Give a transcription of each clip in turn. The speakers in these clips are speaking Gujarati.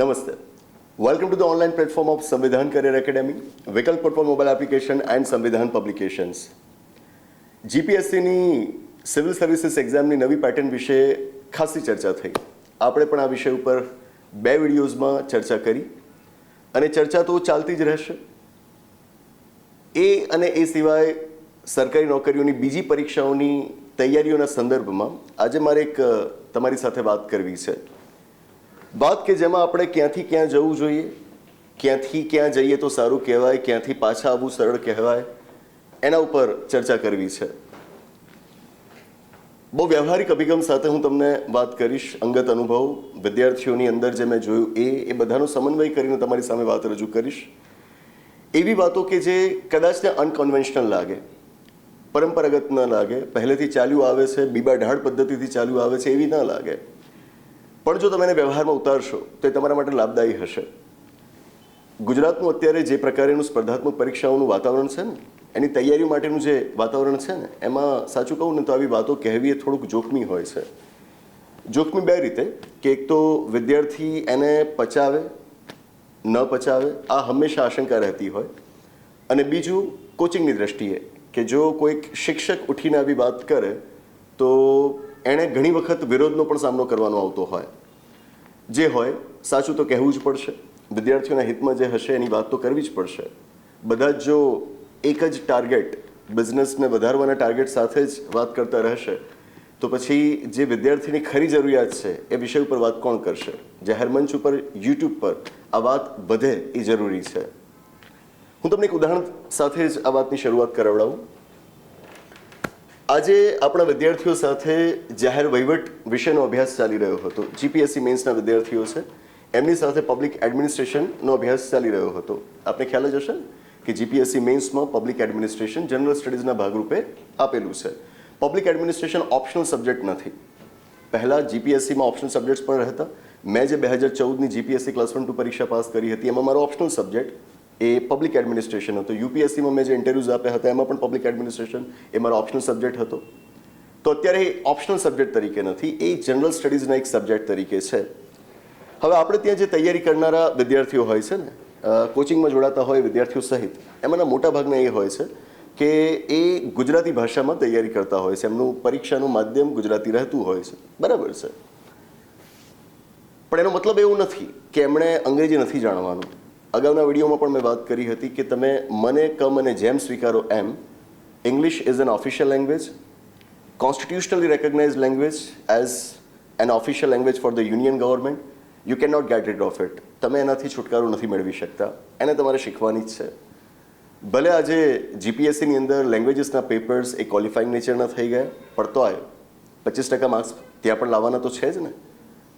નમસ્તે welcome to the online platform of Samvidhan career academy વિકલ્પ પર mobile application and Samvidhan publications જીપીએસસીની civil services એક્ઝામની નવી પેટર્ન વિશે ખાસી ચર્ચા થઈ. આપણે પણ આ વિષય ઉપર બે વિડીયોઝમાં ચર્ચા કરી અને ચર્ચા તો ચાલતી જ રહેશે. એ અને એ સિવાય સરકારી નોકરીઓની બીજી પરીક્ષાઓની તૈયારીઓના સંદર્ભમાં આજે મારે એક તમારી સાથે વાત કરવી છે. વાત કે જેમાં આપણે ક્યાંથી ક્યાં જવું જોઈએ, ક્યાંથી ક્યાં જઈએ તો સારું કહેવાય, ક્યાંથી પાછા આવવું સરળ કહેવાય, એના ઉપર ચર્ચા કરવી છે. બહુ વ્યવહારિક અભિગમ સાથે હું તમને વાત કરીશ, અંગત અનુભવ. વિદ્યાર્થીઓની અંદર જે મેં જોયું એ એ બધાનો સમન્વય કરીને તમારી સામે વાત રજૂ કરીશ. એવી વાતો કે જે કદાચને અનકન્વેન્શનલ લાગે, પરંપરાગત ન લાગે, પહેલેથી ચાલ્યું આવે છે, બીબા ઢાળ પદ્ધતિથી ચાલ્યું આવે છે, એવી ન લાગે. પણ જો તમે એને વ્યવહારમાં ઉતારશો, તો એ તમારા માટે લાભદાયી હશે. ગુજરાતનું અત્યારે જે પ્રકારેનું સ્પર્ધાત્મક પરીક્ષાઓનું વાતાવરણ છે ને, એની તૈયારી માટેનું જે વાતાવરણ છે ને, એમાં સાચું કહું ને તો આવી વાતો કહેવી એ થોડુંક જોખમી હોય છે. જોખમી બે રીતે. કે એક તો વિદ્યાર્થી એને પચાવે, ન પચાવે, આ હંમેશા આશંકા રહેતી હોય. અને બીજું કોચિંગની દ્રષ્ટિએ કે જો કોઈક શિક્ષક ઉઠીને આવી વાત કરે, તો એણે ઘણી વખત વિરોધનો પણ સામનો કરવાનો આવતો હોય. જે હોય, સાચું તો કહેવું જ પડશે. વિદ્યાર્થીઓના હિતમાં જે હશે, એની વાત તો કરવી જ પડશે. બધા જ એક જ ટાર્ગેટ બિઝનેસને વધારવાના ટાર્ગેટ સાથે જ વાત કરતા રહેશે, તો પછી જે વિદ્યાર્થીની ખરી જરૂરિયાત છે, એ વિષય ઉપર વાત કોણ કરશે? જાહેર મંચ ઉપર યુટ્યુબ પર આ વાત વધે એ જરૂરી છે. હું તમને એક ઉદાહરણ સાથે જ આ વાતની શરૂઆત કરાવડાવું. આજે આપણા વિદ્યાર્થીઓ સાથે જાહેર વહીવટ વિષયનો અભ્યાસ ચાલી રહ્યો હતો. જીપીએસસી મેન્સના વિદ્યાર્થીઓ છે. એમની સાથે પબ્લિક એડમિનિસ્ટ્રેશનનો અભ્યાસ ચાલી રહ્યો હતો. આપને ખ્યાલ જ હશે કે જીપીએસસી મેન્સમાં પબ્લિક એડમિનિસ્ટ્રેશન જનરલ સ્ટડીઝના ભાગરૂપે આપેલું છે. પબ્લિક એડમિનિસ્ટ્રેશન ઓપ્શનલ સબ્જેક્ટ નથી. પહેલાં જીપીએસસીમાં ઓપ્શનલ સબ્જેક્ટ્સ પણ રહેતા. મેં જે બે હજાર ચૌદની જીપીએસસી ક્લાસ વન ટુ પરીક્ષા પાસ કરી હતી, એમાં મારો ઓપ્શનલ સબ્જેક્ટ એ પબ્લિક એડમિનિસ્ટ્રેશન હતો. યુપીએસસીમાં મેં જે ઇન્ટરવ્યૂઝ આપ્યા હતા, એમાં પણ પબ્લિક એડમિનિસ્ટ્રેશન એ મારો ઓપ્શનલ સબ્જેક્ટ હતો. તો અત્યારે એ ઓપ્શનલ સબ્જેક્ટ તરીકે નથી, એ જનરલ સ્ટડીઝના એક સબ્જેક્ટ તરીકે છે. હવે આપણે ત્યાં જે તૈયારી કરનારા વિદ્યાર્થીઓ હોય છે ને કોચિંગમાં જોડાતા હોય વિદ્યાર્થીઓ સહિત, એમાંના મોટા ભાગના એ હોય છે કે એ ગુજરાતી ભાષામાં તૈયારી કરતા હોય છે. એમનું પરીક્ષાનું માધ્યમ ગુજરાતી રહેતું હોય છે. બરાબર છે. પણ એનો મતલબ એવું નથી કે એમણે અંગ્રેજી નથી જાણવાનું. અગાઉના વિડીયોમાં પણ મેં વાત કરી હતી કે તમે મને, કમ અને જેમ સ્વીકારો એમ English is an official language constitutionally recognise language as an official language for the union government you can not get rid of it તમે એનાથી છુટકારો નથી મેળવી શકતા. એને તમારે શીખવાની જ છે. ભલે આજે જીપીએસસીની અંદર લેંગ્વેજીસના પેપર્સ એ ક્વોલિફાઈંગ નેચરના થઈ ગયા, પણ આવ્યો પચીસ ટકા માર્ક્સ ત્યાં પણ લાવવાના તો છે જ ને.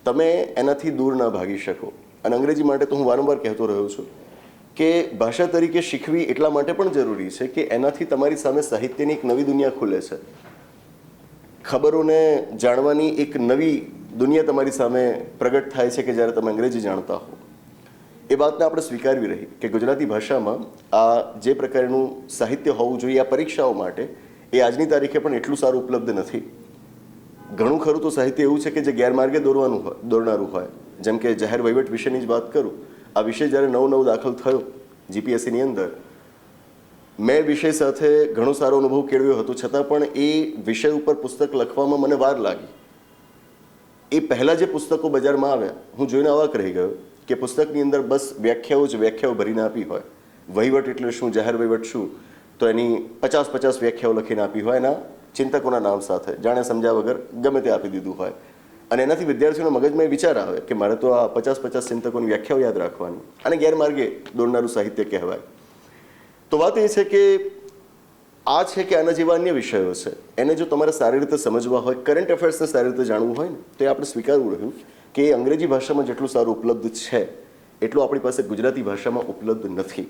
તમે એનાથી દૂર ન ભાગી શકો. અને અંગ્રેજી માટે તો હું વારંવાર કહેતો રહ્યો છું કે ભાષા તરીકે શીખવી એટલા માટે પણ જરૂરી છે કે એનાથી તમારી સામે સાહિત્યની એક નવી દુનિયા ખુલે છે. ખબરોને જાણવાની એક નવી દુનિયા તમારી સામે પ્રગટ થાય છે કે જ્યારે તમે અંગ્રેજી જાણતા હો. એ વાતને આપણે સ્વીકારવી રહી કે ગુજરાતી ભાષામાં આ જે પ્રકારનું સાહિત્ય હોવું જોઈએ, આ પરીક્ષાઓ માટે એ આજની તારીખે પણ એટલું સારું ઉપલબ્ધ નથી. ઘણું ખરું તો સાહિત્ય એવું છે કે જે ગેરમાર્ગે દોરવાનું હોય, દોરનારું હોય. જેમ કે જાહેર વહીવટ વિશેની જ વાત કરું, આ વિષય જ્યારે નવો નવો દાખલ થયો જીપીએસસીની અંદર, મેં વિષય સાથે ઘણો સારો અનુભવ કેળવ્યો હતો. છતાં પણ એ વિષય ઉપર પુસ્તક લખવામાં મને વાર લાગી. એ પહેલાં જે પુસ્તકો બજારમાં આવ્યા, હું જોઈને અવાક રહી ગયો કે પુસ્તકની અંદર બસ વ્યાખ્યાઓ જ વ્યાખ્યાઓ ભરીને આપી હોય. વહીવટ એટલે શું, જાહેર વહીવટ શું? તો એની પચાસ પચાસ વ્યાખ્યાઓ લખીને આપી હોય એના ચિંતકોના નામ સાથે. જાણે સમજ્યા વગર ગમે તે આપી દીધું હોય. અને એનાથી વિદ્યાર્થીઓના મગજમાં એ વિચાર આવે કે મારે તો આ પચાસ પચાસ ચિંતકોની વ્યાખ્યાઓ યાદ રાખવાની અને ગેરમાર્ગે દોડનારું સાહિત્ય કહેવાય. તો વાત એ છે કે આ છે કે આના જેવા અન્ય વિષયો છે. એને જો તમારે સારી રીતે સમજવા હોય કરંટ અફેર્સને સારી રીતે જાણવું હોય ને, તો એ આપણે સ્વીકારવું રહ્યું કે અંગ્રેજી ભાષામાં જેટલું સારું ઉપલબ્ધ છે, એટલું આપણી પાસે ગુજરાતી ભાષામાં ઉપલબ્ધ નથી.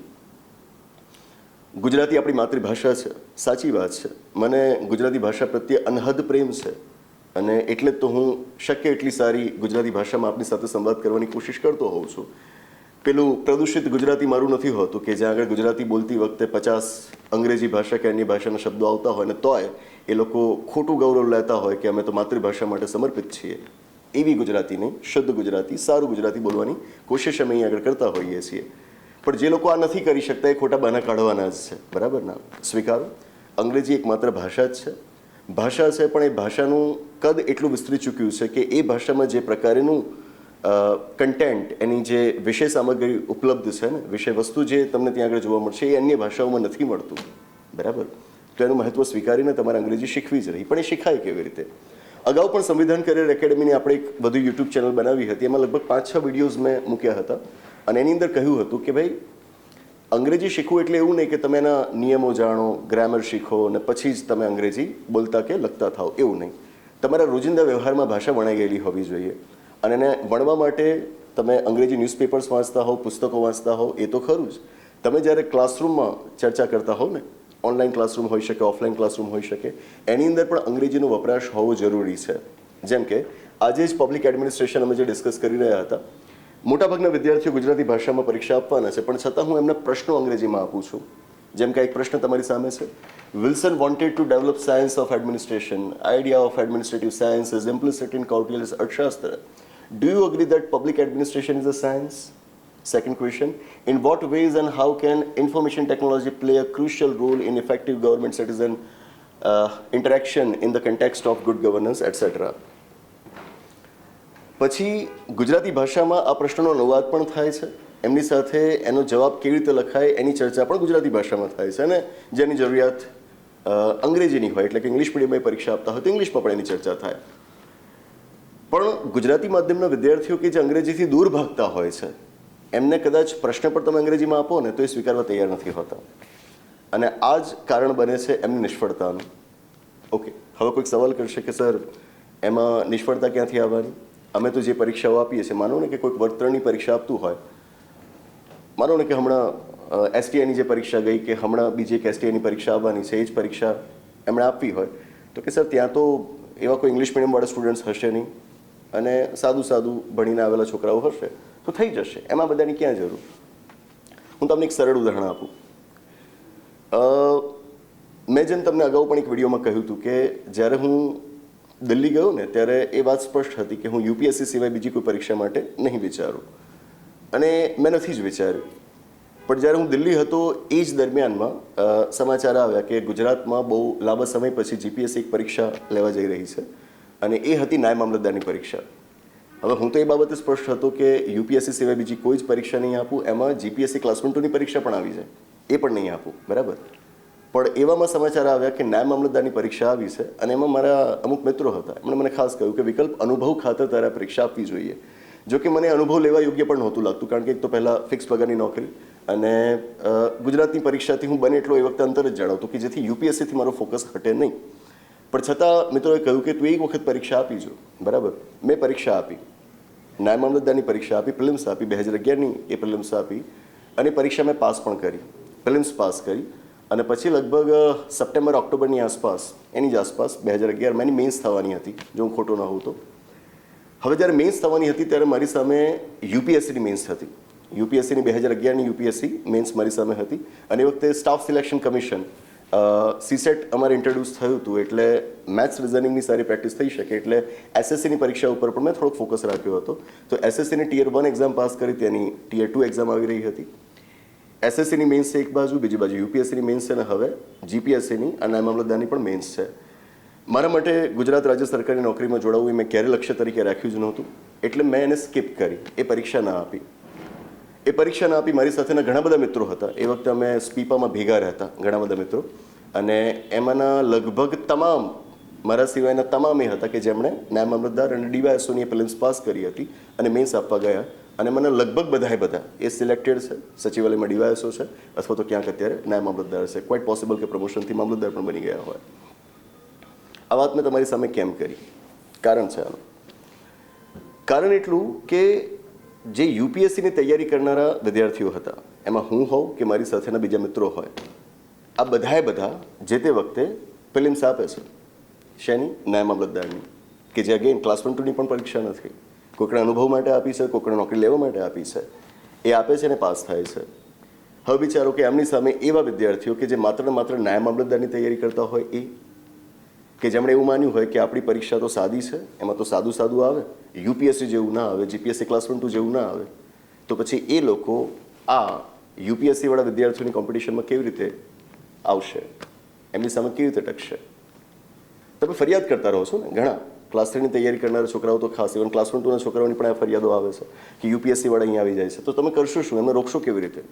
ગુજરાતી આપણી માતૃભાષા છે, સાચી વાત છે. મને ગુજરાતી ભાષા પ્રત્યે અનહદ પ્રેમ છે. અને એટલે જ તો હું શક્ય એટલી સારી ગુજરાતી ભાષામાં આપની સાથે સંવાદ કરવાની કોશિશ કરતો હોઉં છું. પેલું પ્રદૂષિત ગુજરાતી મારું નથી હોતું કે જ્યાં આગળ ગુજરાતી બોલતી વખતે પચાસ અંગ્રેજી ભાષા કે અન્ય ભાષાના શબ્દો આવતા હોય ને તોય એ લોકો ખોટું ગૌરવ લેતા હોય કે અમે તો માતૃભાષા માટે સમર્પિત છીએ. એવી ગુજરાતી નહીં શુદ્ધ ગુજરાતી, સારું ગુજરાતી બોલવાની કોશિશ અમે અહીં આગળ કરતા હોઈએ છીએ. પણ જે લોકો આ નથી કરી શકતા એ ખોટા બહાના કાઢવાના જ છે. બરાબર ના? સ્વીકારો. અંગ્રેજી એક માત્ર ભાષા જ છે. ભાષા છે, પણ એ ભાષાનું કદ એટલું વિસ્તરી ચૂક્યું છે કે એ ભાષામાં જે પ્રકારનું કન્ટેન્ટ એની જે વિષય સામગ્રી ઉપલબ્ધ છે ને, વિષય વસ્તુ જે તમને ત્યાં આગળ જોવા મળશે, એ અન્ય ભાષાઓમાં નથી મળતું. બરાબર? તો એનું મહત્વ સ્વીકારીને તમારે અંગ્રેજી શીખવી જ રહી. પણ એ શીખાય કેવી રીતે? અગાઉ પણ સંવિધાન કરિયર એકેડમીની આપણે એક વધુ યુટ્યુબ ચેનલ બનાવી હતી. એમાં લગભગ પાંચ છ વિડીયોઝ મેં મૂક્યા હતા. અને એની અંદર કહ્યું હતું કે ભાઈ અંગ્રેજી શીખવું એટલે એવું નહીં કે તમે એના નિયમો જાણો ગ્રામર શીખો અને પછી જ તમે અંગ્રેજી બોલતા કે લખતા થાઓ. એવું નહીં. તમારા રોજિંદા વ્યવહારમાં ભાષા વણાઈ ગયેલી હોવી જોઈએ. અને એને વણવા માટે તમે અંગ્રેજી ન્યૂઝપેપર્સ વાંચતા હોવ, પુસ્તકો વાંચતા હોવ, એ તો ખરું જ. તમે જ્યારે ક્લાસરૂમમાં ચર્ચા કરતા હોવ ને ઓનલાઈન ક્લાસરૂમ હોઈ શકે ઓફલાઈન ક્લાસરૂમ હોઈ શકે, એની અંદર પણ અંગ્રેજીનો વપરાશ હોવો જરૂરી છે. જેમ કે આજે જ પબ્લિક એડમિનિસ્ટ્રેશન અમે જે ડિસ્કસ કરી રહ્યા હતા મોટાભાગના વિદ્યાર્થીઓ ગુજરાતી ભાષામાં પરીક્ષા આપવાના છે પણ છતાં હું એમને પ્રશ્નો અંગ્રેજીમાં આપું છું જેમ કે એક પ્રશ્ન તમારી સામે છે Wilson wanted to develop science of administration idea of administrative science is implicit in Kautilya's અર્થશાસ્ત્ર you agree that public administration is a science? Second question In what ways and how can information technology play a crucial role in effective government citizen uh, interaction in the context of good governance, etc.? પછી ગુજરાતી ભાષામાં આ પ્રશ્નનો અનુવાદ પણ થાય છે. એમની સાથે એનો જવાબ કેવી રીતે લખાય એની ચર્ચા પણ ગુજરાતી ભાષામાં થાય છે અને જેની જરૂરિયાત અંગ્રેજીની હોય એટલે કે ઇંગ્લિશ મીડિયમમાં પરીક્ષા આપતા હોય તો ઇંગ્લિશમાં પણ એની ચર્ચા થાય. પણ ગુજરાતી માધ્યમના વિદ્યાર્થીઓ કે જે અંગ્રેજીથી દૂર ભાગતા હોય છે, એમને કદાચ પ્રશ્ન પણ તમે અંગ્રેજીમાં આપો ને તો એ સ્વીકારવા તૈયાર નથી હોતા. અને આ જ કારણ બને છે એમની નિષ્ફળતાનું. ઓકે, હવે કોઈક સવાલ કરશે કે, સર, એમાં નિષ્ફળતા ક્યાંથી આવવાની? અમે તો જે પરીક્ષાઓ આપીએ છીએ, માનો ને કે કોઈક વર્તણની પરીક્ષા આપતું હોય, માનો ને કે હમણાં એસટીઆઈની જે પરીક્ષા ગઈ કે હમણાં બીજી એક એસટીઆઈની પરીક્ષા આવવાની છે, એ જ પરીક્ષા એમણે આપવી હોય, તો કે સર ત્યાં તો એવા કોઈ ઇંગ્લિશ મીડિયમવાળા સ્ટુડન્ટ્સ હશે નહીં અને સાદું સાદું ભણીને આવેલા છોકરાઓ હશે, તો થઈ જશે, એમાં બધાની ક્યાં જરૂર? હું તમને એક સરળ ઉદાહરણ આપું. મેં જેમ તમને અગાઉ પણ એક વિડીયોમાં કહ્યું હતું કે જ્યારે હું દિલ્હી ગયો ને, ત્યારે એ વાત સ્પષ્ટ હતી કે હું યુપીએસસી સિવાય બીજી કોઈ પરીક્ષા માટે નહીં વિચારું. અને મેં નથી જ વિચાર્યું. પણ જ્યારે હું દિલ્હી હતો, એ જ દરમિયાનમાં સમાચાર આવ્યા કે ગુજરાતમાં બહુ લાંબા સમય પછી જીપીએસસી પરીક્ષા લેવા જઈ રહી છે અને એ હતી નાય મામલતદારની પરીક્ષા. હવે હું તો એ બાબતે સ્પષ્ટ હતો કે યુપીએસસી સિવાય બીજી કોઈ જ પરીક્ષા નહીં આપું, એમાં જીપીએસસી ક્લાસ વન ટુની પરીક્ષા પણ આવી જાય. એ પણ નહીં આપું, બરાબર? પણ એવામાં સમાચાર આવ્યા કે નાયબ મામલતદારની પરીક્ષા આવી છે અને એમાં મારા અમુક મિત્રો હતા. એમણે મને ખાસ કહ્યું કે વિકલ્પ અનુભવ ખાતર તારે પરીક્ષા આપવી જોઈએ. જો કે મને અનુભવ લેવા યોગ્ય પણ નહોતું લાગતું કારણ કે એક તો પહેલાં ફિક્સ પગારની નોકરી અને ગુજરાતની પરીક્ષાથી હું બને એટલો એ વખતે અંતર જ જાણવતો કે જેથી યુપીએસસીથી મારો ફોકસ હટે નહીં. પણ છતાં મિત્રોએ કહ્યું કે તું એક વખત પરીક્ષા આપી જો. બરાબર? મેં પરીક્ષા આપી. નાયબ મામલતદારની પરીક્ષા આપી, પ્રિલિમ્સ આપી, બે હજાર અગિયારની એ પ્રિલિમ્સ આપી અને પરીક્ષા મેં પાસ પણ કરી. પ્રિલિમ્સ પાસ કરી. અને પછી લગભગ સપ્ટેમ્બર, ઓક્ટોબરની આસપાસ, એની જ આસપાસ, બે હજાર અગિયારમાં એની મેન્સ થવાની હતી, જો હું ખોટો ન હોઉં તો. હવે જ્યારે મેન્સ થવાની હતી, ત્યારે મારી સામે યુપીએસસીની મેન્સ હતી. યુપીએસસીની બે હજાર અગિયારની યુપીએસસી મેન્સ મારી સામે હતી. અને એ વખતે સ્ટાફ સિલેક્શન કમિશન સીસેટ અમારે ઇન્ટ્રોડ્યુસ થયું હતું, એટલે મેથ્સ રિઝનિંગની સારી પ્રેક્ટિસ થઈ શકે, એટલે એસએસસીની પરીક્ષા ઉપર પણ મેં થોડોક ફોકસ રાખ્યો હતો. તો એસએસસીની ટીયર વન એક્ઝામ પાસ કરી, તેની ટીયર ટુ એક્ઝામ આવી રહી હતી. એસએસસીની મેન્સ છે એક બાજુ, બીજી બાજુ યુપીએસસીની મેન્સ છે અને હવે જીપીએસસીની અને મામલતદારની પણ મેન્સ છે. મારા માટે ગુજરાત રાજ્ય સરકારની નોકરીમાં જોડાવવું એ મેં ક્યારે લક્ષ્ય તરીકે રાખ્યું જ નહોતું, એટલે મેં એને સ્કીપ કરી, એ પરીક્ષા ના આપી. એ પરીક્ષા ના આપી મારી સાથેના ઘણા બધા મિત્રો હતા. એ વખતે અમે સ્પીપામાં ભેગા રહેતા, ઘણા બધા મિત્રો. અને એમાંના લગભગ તમામ, મારા સિવાયના તમામ એ હતા કે જેમણે નાયબ મામલતદાર અને ડીવાયએસઓની પ્રિલિમ્સ પાસ કરી હતી અને મેન્સ આપવા ગયા. અને મને લગભગ બધાએ બધા એ સિલેક્ટેડ છે. સચિવાલયમાં ડીવાયસો છે, અથવા તો ક્યાંક અત્યારે નાયબ મામલતદાર છે. ક્વાઇટ પોસિબલ કે પ્રમોશનથી મામલતદાર પણ બની ગયા હોય. આ વાત મેં તમારી સામે કેમ કરી? કારણ છે આનું. કારણ એટલું કે જે યુપીએસસીની તૈયારી કરનારા વિદ્યાર્થીઓ હતા, એમાં હું હોઉં કે મારી સાથેના બીજા મિત્રો હોય, આ બધાએ બધા જે તે વખતે પ્રિલિમ્સ આપે છે. શેની? નાયબ મામલતદારની. કે જે અગેન ક્લાસ વન ટુની પણ પરીક્ષા નથી. કોઈકને અનુભવ માટે આપી છે કોઈકને નોકરી લેવા માટે આપી છે. એ આપે છે અને પાસ થાય છે. હવે વિચારો કે એમની સામે એવા વિદ્યાર્થીઓ કે જે માત્ર ને માત્ર ન્યાય મામલતદારની તૈયારી કરતા હોય એ. કે જેમણે એવું માન્યું હોય કે આપણી પરીક્ષા તો સાદી છે, એમાં તો સાદું સાદું આવે. યુપીએસસી જેવું ના આવે, જીપીએસસી ક્લાસ વન ટુ જેવું ના આવે. તો પછી એ લોકો આ યુપીએસસી વાળા વિદ્યાર્થીઓની કોમ્પિટિશનમાં કેવી રીતે આવશે? એમની સામે કેવી રીતે ટકશે? તમે ફરિયાદ કરતા રહો છો ને, ઘણા. ક્લાસ થ્રીની તૈયારી કરનારા છોકરાઓ તો ખાસ ઇવન ક્લાસ વન ટુના છોકરાઓની પણ આ ફરિયાદો આવે છે કે યુપીએસસી વાળા અહીંયા આવી જાય છે. તો તમે કરશો શું? એમને રોકશો કેવી રીતે?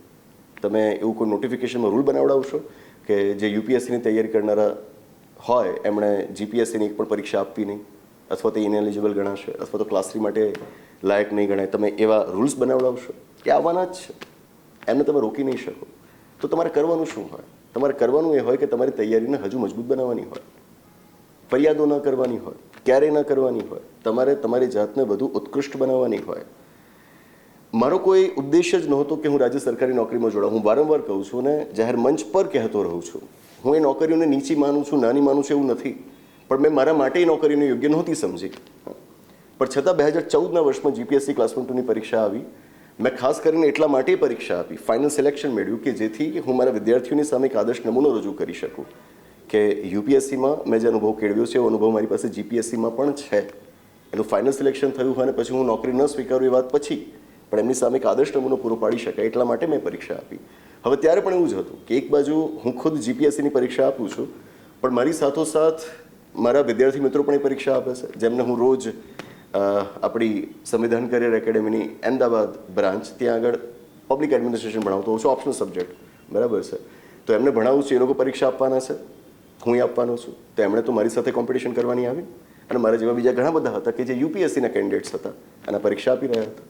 તમે એવું કોઈ નોટિફિકેશનમાં રૂલ બનાવડાવશો કે જે યુપીએસસીની તૈયારી કરનારા હોય, એમણે જીપીએસસીની એક પણ પરીક્ષા આપવી નહીં? અથવા તો ઇનએલિજિબલ ગણાશે? અથવા તો ક્લાસ થ્રી માટે લાયક નહીં ગણાય? તમે એવા રૂલ્સ બનાવડાવશો? કે આવવાના જ છે. એમને તમે રોકી નહીં શકો. તો તમારે કરવાનું શું હોય? તમારે કરવાનું એ હોય કે તમારી તૈયારીને હજુ મજબૂત બનાવવાની હોય. ફરિયાદો ન કરવાની હોય. ક્યારેય ન કરવાની હોય. તમારે તમારી જાતને વધુ ઉત્કૃષ્ટ બનાવવાની હોય. મારો કોઈ ઉદ્દેશ જ નહોતો કે હું રાજ્ય સરકારી નોકરીમાં જોડાઉં. હું વારંવાર કહું છું અને જાહેર મંચ પર કહેતો રહું છું. હું એ નોકરીઓને નીચી માનું છું, નાની માનું છું એવું નથી. પણ મેં મારા માટે એ નોકરીને યોગ્ય નહોતી સમજી. પણ છતાં બે હજાર ચૌદના વર્ષમાં જીપીએસસી ક્લાસ વન ટુની પરીક્ષા આવી. મેં ખાસ કરીને એટલા માટે પરીક્ષા આપી. ફાઇનલ સિલેક્શન મેળવ્યું કે જેથી હું મારા વિદ્યાર્થીઓની સામે એક આદર્શ નમૂનો રજૂ કરી શકું. કે યુપીએસસીમાં મેં જે અનુભવ કેળવ્યો છે એવો અનુભવ મારી પાસે જીપીએસસીમાં પણ છે. એનું ફાઇનલ સિલેક્શન થયું હોય અને પછી હું નોકરી ન સ્વીકારું એ વાત પછી પણ એમની સામે એક આદર્શ નમૂનો પૂરો પાડી શકાય એટલા માટે મેં પરીક્ષા આપી. હવે ત્યારે પણ એવું જ હતું કે એક બાજુ હું ખુદ જીપીએસસીની પરીક્ષા આપું છું, પણ મારી સાથોસાથ મારા વિદ્યાર્થી મિત્રો પણ એ પરીક્ષા આપે છે. જેમને હું રોજ આપણી સંવિધાન કરિયર એકેડેમીની અમદાવાદ બ્રાન્ચ ત્યાં આગળ પબ્લિક એડમિનિસ્ટ્રેશન ભણાવતો હોઉં છું ઓપ્શનલ સબ્જેક્ટ બરાબર છે. તો એમને ભણાવું છું, એ લોકો પરીક્ષા આપવાના છે. હું આપવાનો છું. તો એમણે તો મારી સાથે કોમ્પિટિશન કરવાની આવી. અને મારા જેવા બીજા ઘણા બધા હતા કે જે યુપીએસસીના કેન્ડિડેટ્સ હતા. અને પરીક્ષા આપી રહ્યા હતા.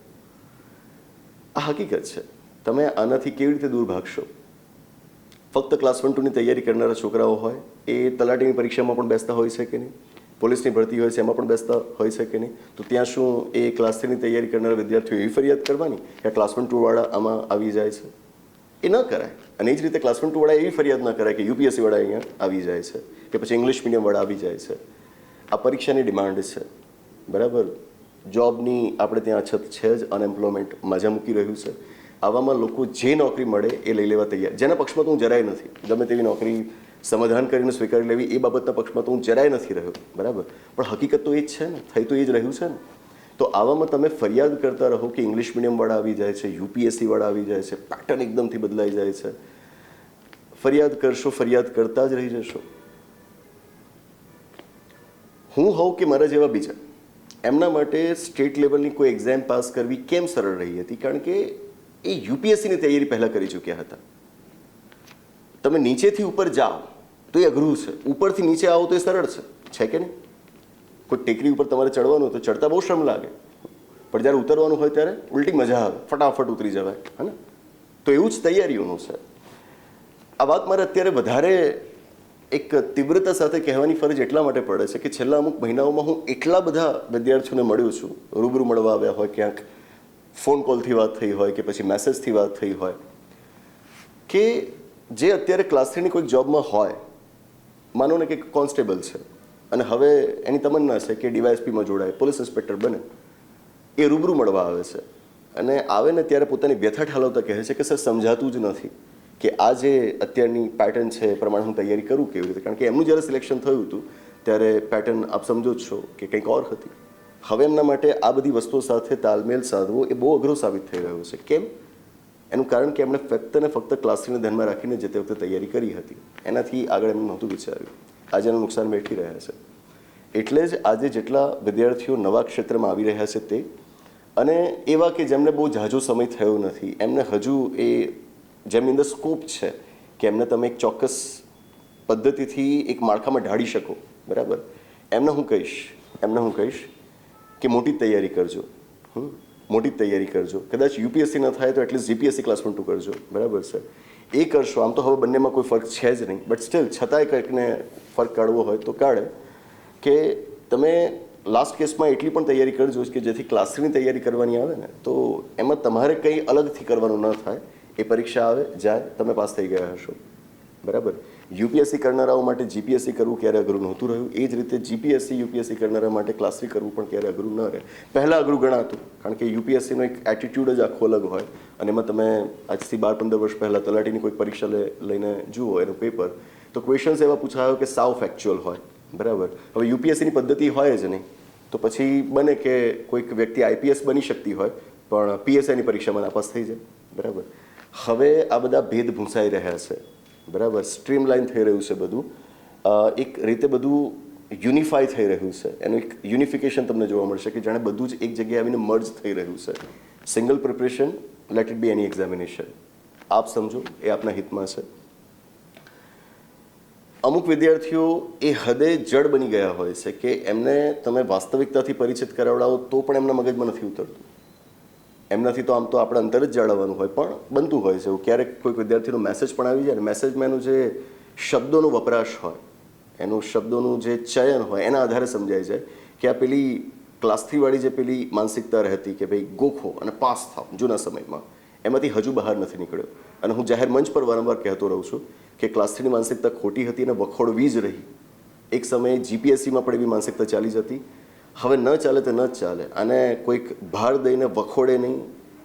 આ હકીકત છે. તમે આનાથી કેવી રીતે દૂર ભાગશો? ફક્ત ક્લાસ વન ટુની તૈયારી કરનારા છોકરાઓ હોય, એ તલાટીની પરીક્ષામાં પણ બેસતા હોય છે કે નહીં? પોલીસની ભરતી હોય છે, એમાં પણ બેસતા હોય છે કે નહીં? તો ત્યાં શું એ ક્લાસ થ્રીની તૈયારી કરનારા વિદ્યાર્થીઓ એવી ફરિયાદ કરવાની? કે ક્લાસ વન ટુવાળા આમાં આવી જાય છે? એ ન કરાય. અને એ જ રીતે ક્લાસ વન ટુવાળા એવી ફરિયાદ ન કરાય કે યુપીએસસી વાળા અહીંયા આવી જાય છે કે પછી ઇંગ્લિશ મીડિયમ વાળા આવી જાય છે. આ પરીક્ષાની ડિમાન્ડ છે. બરાબર? જોબની આપણે ત્યાં અછત છે જ અનએમ્પ્લોયમેન્ટ મજા મૂકી રહ્યું છે. આવામાં લોકો જે નોકરી મળે એ લઈ લેવા તૈયાર. જેના પક્ષમાં તો હું જરાય નથી. ગમે તેવી નોકરી સમાધાન કરીને સ્વીકારી લેવી એ બાબતના પક્ષમાં તો હું જરાય નથી રહ્યો. બરાબર? પણ હકીકત તો એ જ છે ને. થઈ તો એ જ રહ્યું છે ને. તો આવામાં તમે ફરિયાદ કરતા રહો કે ઇંગ્લિશ મીડિયમવાળા આવી જાય છે યુપીએસસી વાળા આવી જાય છે પેટર્ન એકદમથી બદલાઈ જાય છે. ફરિયાદ કરશો, ફરિયાદ કરતા જ રહી જશો. હું હોઉં કે મારા જેવા બીજા? એમના માટે સ્ટેટ લેવલની કોઈ એક્ઝામ પાસ કરવી કેમ સરળ રહી હતી? કારણ કે એ યુપીએસસીની તૈયારી પહેલાં કરી ચૂક્યા હતા. તમે નીચેથી ઉપર જાઓ, તો એ અઘરું છે. ઉપરથી નીચે આવો તો એ સરળ છે. છે કે નહીં? કોઈ ટેકરી ઉપર તમારે ચડવાનું હોય તો ચડતા બહુ શ્રમ લાગે. પણ જ્યારે ઉતરવાનું હોય ત્યારે ઉલટી મજા આવે. ફટાફટ ઉતરી જવાય, હે ને? તો એવું જ તૈયારીઓનું છે. આ વાત મારે અત્યારે વધારે એક તીવ્રતા સાથે કહેવાની ફરજ એટલા માટે પડે છે કે છેલ્લા અમુક મહિનાઓમાં હું એટલા બધા વિદ્યાર્થીઓને મળ્યો છું. રૂબરૂ મળવા આવ્યા હોય, ક્યાંક ફોન કોલથી વાત થઈ હોય કે પછી મેસેજથી વાત થઈ હોય. કે જે અત્યારે ક્લાસ થ્રીની કોઈક જોબમાં હોય, માનો ને કે કોન્સ્ટેબલ છે. અને હવે એની તમન્ના છે કે ડીવાયએસપીમાં જોડાય, પોલીસ ઇન્સ્પેક્ટર બને. એ રૂબરૂ મળવા આવે છે. અને આવે ને ત્યારે પોતાની વ્યથા ઠાલવતા કહે છે કે, સર, સમજાતું જ નથી કે આ જે અત્યારની પેટર્ન છે એ પ્રમાણે હું તૈયારી કરું કેવી રીતે? કારણ કે એમનું જ્યારે સિલેક્શન થયું હતું, ત્યારે પેટર્ન આપ સમજો જ છો કે કંઈક ઓર હતી. હવે એમના માટે આ બધી વસ્તુઓ સાથે તાલમેલ સાધવો એ બહુ અઘરો સાબિત થઈ રહ્યો છે. કેમ? એનું કારણ કે એમણે ફક્ત ને ફક્ત ક્લાસીને ધ્યાનમાં રાખીને જે તે વખતે તૈયારી કરી હતી. એનાથી આગળ એમનું નહોતું વિચાર્યું. આજે એનું નુકસાન વેઠી રહ્યા છે. એટલે જ આજે જેટલા વિદ્યાર્થીઓ નવા ક્ષેત્રમાં આવી રહ્યા છે તે, અને એવા કે જેમને બહુ ઝાઝો સમય થયો નથી, એમને હજુ એ, જેમની અંદર સ્કોપ છે, કે એમને તમે એક ચોક્કસ પદ્ધતિથી એક માળખામાં ઢાળી શકો, બરાબર? એમને હું કહીશ, એમને હું કહીશ કે મોટી તૈયારી કરજો મોટી તૈયારી કરજો. કદાચ યુપીએસસી ન થાય તો એટલીસ્ટ જીપીએસસી ક્લાસ પણ ટુ કરજો, બરાબર છે એ કરશો આમ તો હવે બંનેમાં કોઈ ફરક છે જ નહીં. બટ સ્ટીલ છતાંય કંઈકને ફરક કાઢવો હોય તો કાઢે. કે તમે લાસ્ટ કેસમાં એટલી પણ તૈયારી કરજો કે જેથી ક્લાસની તૈયારી કરવાની આવે ને, તો એમાં તમારે કંઈ અલગથી કરવાનું ન થાય. એ પરીક્ષા આવે, જાય, તમે પાસ થઈ ગયા હશો. બરાબર? યુપીએસસી કરનારાઓ માટે જીપીએસસી કરવું ક્યારે અઘરું નહોતું રહ્યું? એ જ રીતે જીપીએસસી, યુપીએસસી કરનારા માટે ક્લાસ કરવું પણ ક્યારે અઘરું ન રહે. પહેલાં અઘરું ગણાતું, કારણ કે યુપીએસસીનો એક એટીટ્યુડ જ આખો અલગ હોય. અને એમાં તમે આજથી બાર પંદર વર્ષ પહેલાં તલાટીની કોઈ પરીક્ષા લઈને જુઓ, એનું પેપર તો ક્વેશ્ચન્સ એવા પૂછાયો કે સાવ ફેક્ચ્યુઅલ હોય. બરાબર? હવે યુપીએસસીની પદ્ધતિ હોય જ નહીં. તો પછી બને કે કોઈક વ્યક્તિ આઈપીએસ બની શકતી હોય, પણ પીએસઆઈની પરીક્ષામાં નાપાસ થઈ જાય. બરાબર? હવે આ બધા ભેદ ભૂંસાઈ રહ્યા છે. બરાબર? સ્ટ્રીમલાઇન થઈ રહ્યું છે બધું. એક રીતે બધું યુનિફાય થઈ રહ્યું છે. એનું એક યુનિફિકેશન તમને જોવા મળશે કે જાણે બધું જ એક જગ્યાએ આવીને મર્જ થઈ રહ્યું છે. Single preparation let it be any examination આપ સમજો, એ આપના હિતમાં છે. અમુક વિદ્યાર્થીઓ એ હદે જડ બની ગયા હોય છે કે એમને તમે વાસ્તવિકતાથી પરિચિત કરાવડાવો તો પણ એમના મગજમાં નથી ઉતરતું. એમનાથી તો આમ તો આપણે અંતર જ જાળવવાનું હોય, પણ બનતું હોય છે. એવું ક્યારેક કોઈક વિદ્યાર્થીનો મેસેજ પણ આવી જાય ને મેસેજમાં એનું જે શબ્દોનો વપરાશ હોય, એનું શબ્દોનું જે ચયન હોય, એના આધારે સમજાય છે કે આ પેલી ક્લાસથી વાળી જે પેલી માનસિકતા રહેતી કે ભાઈ ગોખો અને પાસ થાવ જૂના સમયમાં, એમાંથી હજુ બહાર નથી નીકળ્યો. અને હું જાહેર મંચ પર વારંવાર કહેતો રહું છું કે ક્લાસ થ્રીની માનસિકતા ખોટી હતી અને વખોડવી જ રહી. એક સમયે જીપીએસસીમાં પણ એવી માનસિકતા ચાલી જતી હવે ન ચાલે તો ન જ ચાલે. અને કોઈક ભાર દઈને વખોડે નહીં,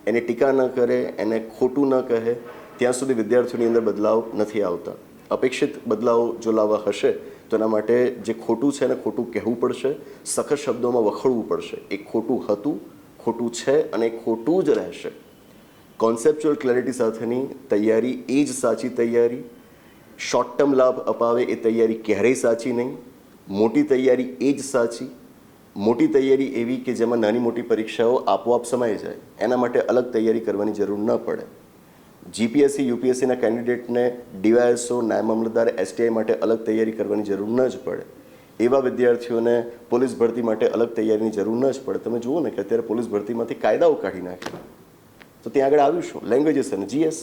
એને ટીકા ન કરે, એને ખોટું ન કહે, ત્યાં સુધી વિદ્યાર્થીઓની અંદર બદલાવ નથી આવતા. અપેક્ષિત બદલાવ જો લાવવા હશે, તો એના માટે જે ખોટું છે એને ખોટું કહેવું પડશે. સખત શબ્દોમાં વખોડવું પડશે. એ ખોટું હતું, ખોટું છે અને ખોટું જ રહેશે. કોન્સેપ્ચ્યુઅલ ક્લેરિટી સાથેની તૈયારી એ જ સાચી તૈયારી. શોર્ટ ટર્મ લાભ અપાવે એ તૈયારી ક્યારેય સાચી નહીં. મોટી તૈયારી એ જ સાચી. મોટી તૈયારી એવી કે જેમાં નાની મોટી પરીક્ષાઓ આપોઆપ સમાઈ જાય. એના માટે અલગ તૈયારી કરવાની જરૂર ન પડે. જીપીએસસી યુપીએસસીના કેન્ડિડેટને ડીવાયએસઓ નાયબ મામલતદાર એસટીઆઈ માટે અલગ તૈયારી કરવાની જરૂર ન જ પડે. એવા વિદ્યાર્થીઓને પોલીસ ભરતી માટે અલગ તૈયારીની જરૂર ન જ પડે. તમે જુઓ ને કે અત્યારે પોલીસ ભરતીમાંથી કાયદાઓ કાઢી નાખ્યા. તો ત્યાં આગળ આવ્યું શું? લેંગ્વેજીસ અને જીએસ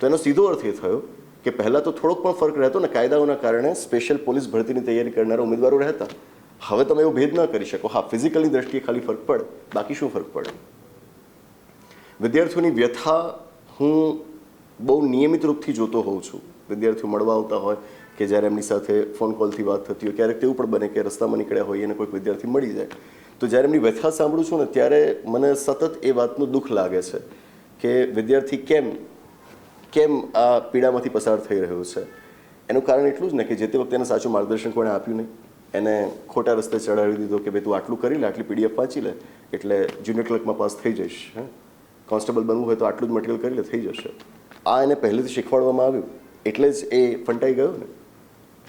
તો એનો સીધો અર્થ એ થયો કે પહેલાં તો થોડોક પણ ફરક રહેતો ને કાયદાઓના કારણે સ્પેશિયલ પોલીસ ભરતીની તૈયારી કરનારા ઉમેદવારો રહેતા. હવે તમે એવું ભેદ ન કરી શકો. હા, ફિઝિકલની દ્રષ્ટિએ ખાલી ફરક પડે. બાકી શું ફરક પડે? વિદ્યાર્થીઓની વ્યથા હું બહુ નિયમિત રૂપથી જોતો હોઉં છું. વિદ્યાર્થીઓ મળવા આવતા હોય કે જ્યારે એમની સાથે ફોન કોલથી વાત થતી હોય, ક્યારેક તેવું પણ બને કે રસ્તામાં નીકળ્યા હોય અને કોઈક વિદ્યાર્થી મળી જાય. તો જ્યારે એમની વ્યથા સાંભળું છું ને, ત્યારે મને સતત એ વાતનું દુઃખ લાગે છે કે વિદ્યાર્થી કેમ કેમ આ પીડામાંથી પસાર થઈ રહ્યો છે? એનું કારણ એટલું જ ને કે જે તે વખતે એને સાચું માર્ગદર્શન કોણે આપ્યું નહીં. એને ખોટા રસ્તે ચડાવી દીધો કે ભાઈ તું આટલું કરી લે, આટલી પીડીએફ વાંચી લે, એટલે જુનિયર ક્લર્કમાં પાસ થઈ જઈશ, હે? કોન્સ્ટેબલ બનવું હોય તો આટલું જ મટીરિયલ કરી લે, થઈ જશે. આ એને પહેલેથી શીખવાડવામાં આવ્યું, એટલે જ એ ફંટાઈ ગયો ને.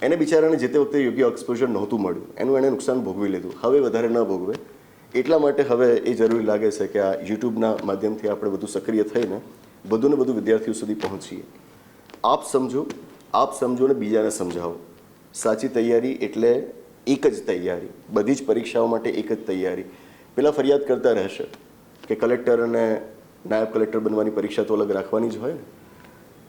એને બિચારાને જે તે વખતે યોગ્ય એક્સપોઝર નહોતું મળ્યું, એનું એણે નુકસાન ભોગવી લીધું. હવે વધારે ન ભોગવે. એટલા માટે હવે એ જરૂરી લાગે છે કે આ યુટ્યુબના માધ્યમથી આપણે બધું સક્રિય થઈને બધું ને બધું વિદ્યાર્થીઓ સુધી પહોંચીએ. આપ સમજો આપ સમજો ને બીજાને સમજાવો. સાચી તૈયારી એટલે એક જ તૈયારી, બધી જ પરીક્ષાઓ માટે એક જ તૈયારી. પેલા ફરિયાદ કરતા રહેશે કે કલેક્ટર અને નાયબ કલેક્ટર બનવાની પરીક્ષા તો અલગ રાખવાની જ હોય ને.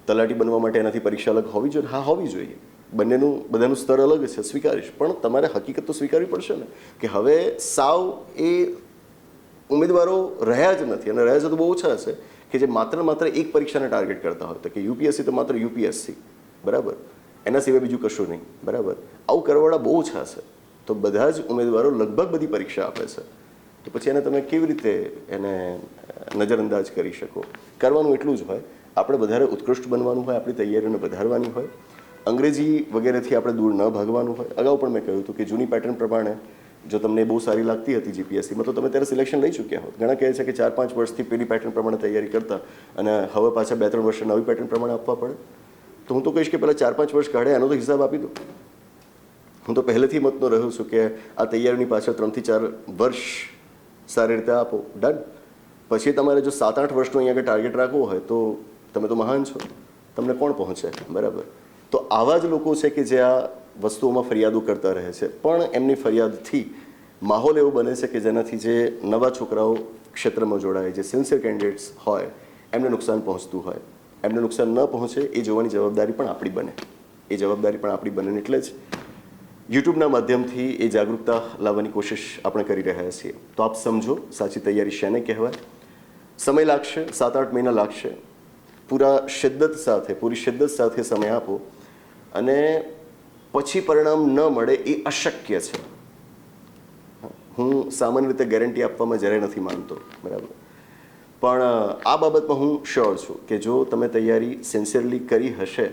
તલાટી બનવા માટે એનાથી પરીક્ષા અલગ હોવી જોઈએ હા, હોવી જોઈએ. બંનેનું, બધાનું સ્તર અલગ છે, સ્વીકારીશ. પણ તમારે હકીકત તો સ્વીકારવી પડશે ને, કે હવે સાવ એ ઉમેદવારો રહ્યા જ નથી અને રહ્યા છે તો બહુ ઓછા હશે, કે જે માત્ર માત્ર એક પરીક્ષાને ટાર્ગેટ કરતા હોય તો, કે યુપીએસસી તો માત્ર યુપીએસસી. બરાબર? એના સિવાય બીજું કશું નહીં. બરાબર? આવું કરવાવાળા બહુ ઓછા છે તો બધા જ ઉમેદવારો લગભગ બધી પરીક્ષા આપે છે. તો પછી એને તમે કેવી રીતે એને નજરઅંદાજ કરી શકો? કરવાનું એટલું જ હોય. આપણે વધારે ઉત્કૃષ્ટ બનવાનું હોય, આપણી તૈયારીઓને વધારવાની હોય. અંગ્રેજી વગેરેથી આપણે દૂર ન ભાગવાનું હોય. અગાઉ પણ મેં કહ્યું હતું કે જૂની પેટર્ન પ્રમાણે જો તમને બહુ સારી લાગતી હતી જીપીએસસીમાં તો તમે ત્યારે સિલેક્શન લઈ ચૂક્યા હોત. ઘણા કહે છે કે ચાર પાંચ વર્ષથી પેલી પેટર્ન પ્રમાણે તૈયારી કરતા અને હવે પાછા બે ત્રણ વર્ષે નવી પેટર્ન પ્રમાણે આપવા પડે. તો હું તો કહીશ કે પહેલાં ચાર પાંચ વર્ષ કાઢે, એનો તો હિસાબ આપી દો હું તો પહેલેથી મતનો રહ્યો છું કે આ તૈયારીની પાછળ ત્રણથી ચાર વર્ષ સારી રીતે આપો. ડન પછી તમારે જો સાત આઠ વર્ષનો અહીંયા ટાર્ગેટ રાખવો હોય તો તમે તો મહાન છો. તમને કોણ પહોંચે? બરાબર. તો આવા જ લોકો છે કે જે આ વસ્તુઓમાં ફરિયાદો કરતા રહે છે. પણ એમની ફરિયાદથી માહોલ એવો બને છે કે જેનાથી જે નવા છોકરાઓ ક્ષેત્રમાં જોડાય, જે સિન્સિયર કેન્ડિડેટ્સ હોય, એમને નુકસાન પહોંચતું હોય. એમને નુકસાન ન પહોંચે એ જોવાની જવાબદારી પણ આપણી બને. એ જવાબદારી પણ આપણી બને એટલે જ યુટ્યુબના માધ્યમથી એ જાગૃતતા લાવવાની કોશિશ આપણે કરી રહ્યા છીએ. તો આપ સમજો, સાચી તૈયારી શેને કહેવાય? સમય લાગશે સાત આઠ મહિના લાગશે. પૂરા શિદ્દત સાથે, પૂરી શિદ્દત સાથે સમય આપો અને પછી પરિણામ ન મળે એ અશક્ય છે. હું સામાન્ય રીતે ગેરંટી આપવામાં જરાય નથી માનતો. બરાબર. પણ, આ બાબતમાં હું શ્યોર છું કે જો તમે તૈયારી સિન્સિયરલી કરી હશે,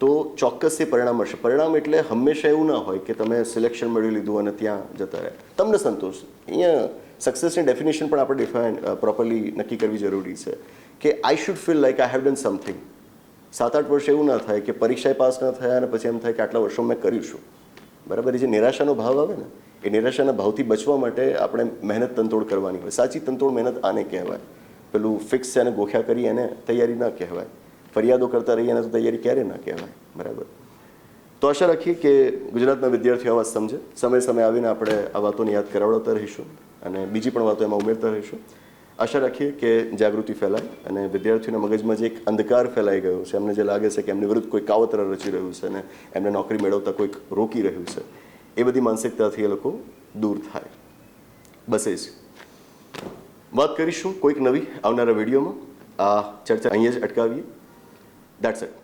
તો ચોક્કસ એ પરિણામ મળશે. પરિણામ એટલે હંમેશા એવું ના હોય કે તમે સિલેક્શન મેળવી લીધું અને ત્યાં જતા રહ્યા. તમને સંતોષ. અહીંયા સક્સેસની ડેફિનેશન પણ આપણે ડિફાઇન પ્રોપરલી નક્કી કરવી જરૂરી છે કે I should feel like I have done something સાત આઠ વર્ષ એવું ના થાય કે પરીક્ષાએ પાસ ન થયા અને પછી એમ થાય કે આટલા વર્ષો મેં કર્યું છું બરાબર? એ જે નિરાશાનો ભાવ આવે ને, એ નિરાશાના ભાવથી બચવા માટે આપણે મહેનત તંતોડ કરવાની હોય. સાચી તંતોડ મહેનત આને કહેવાય? પેલું ફિક્સ છે અને ગોખ્યા કરી એને તૈયારી ના કહેવાય. ફરિયાદો કરતા રહીએ એને તૈયારી ક્યારે ના કહેવાય. બરાબર. તો આશા રાખીએ કે ગુજરાતના વિદ્યાર્થીઓ આ વાત સમજે. સમય સમય આવીને આપણે આ વાતોને યાદ કરાવડાવતા રહીશું અને બીજી પણ વાતો એમાં ઉમેરતા રહીશું. આશા રાખીએ કે જાગૃતિ ફેલાય અને વિદ્યાર્થીઓના મગજમાં જે એક અંધકાર ફેલાઈ ગયો છે, એમને જે લાગે છે કે એમની વિરુદ્ધ કોઈ કાવતરા રચી રહ્યું છે અને એમને નોકરી મેળવતા કોઈક રોકી રહ્યું છે, એ બધી માનસિકતાથી એ લોકો દૂર થાય. બસ એ જ. વાત કરીશું કોઈક નવી આવનારા વિડીયોમાં. આ ચર્ચા અહીંયા જ અટકાવીએ. That's it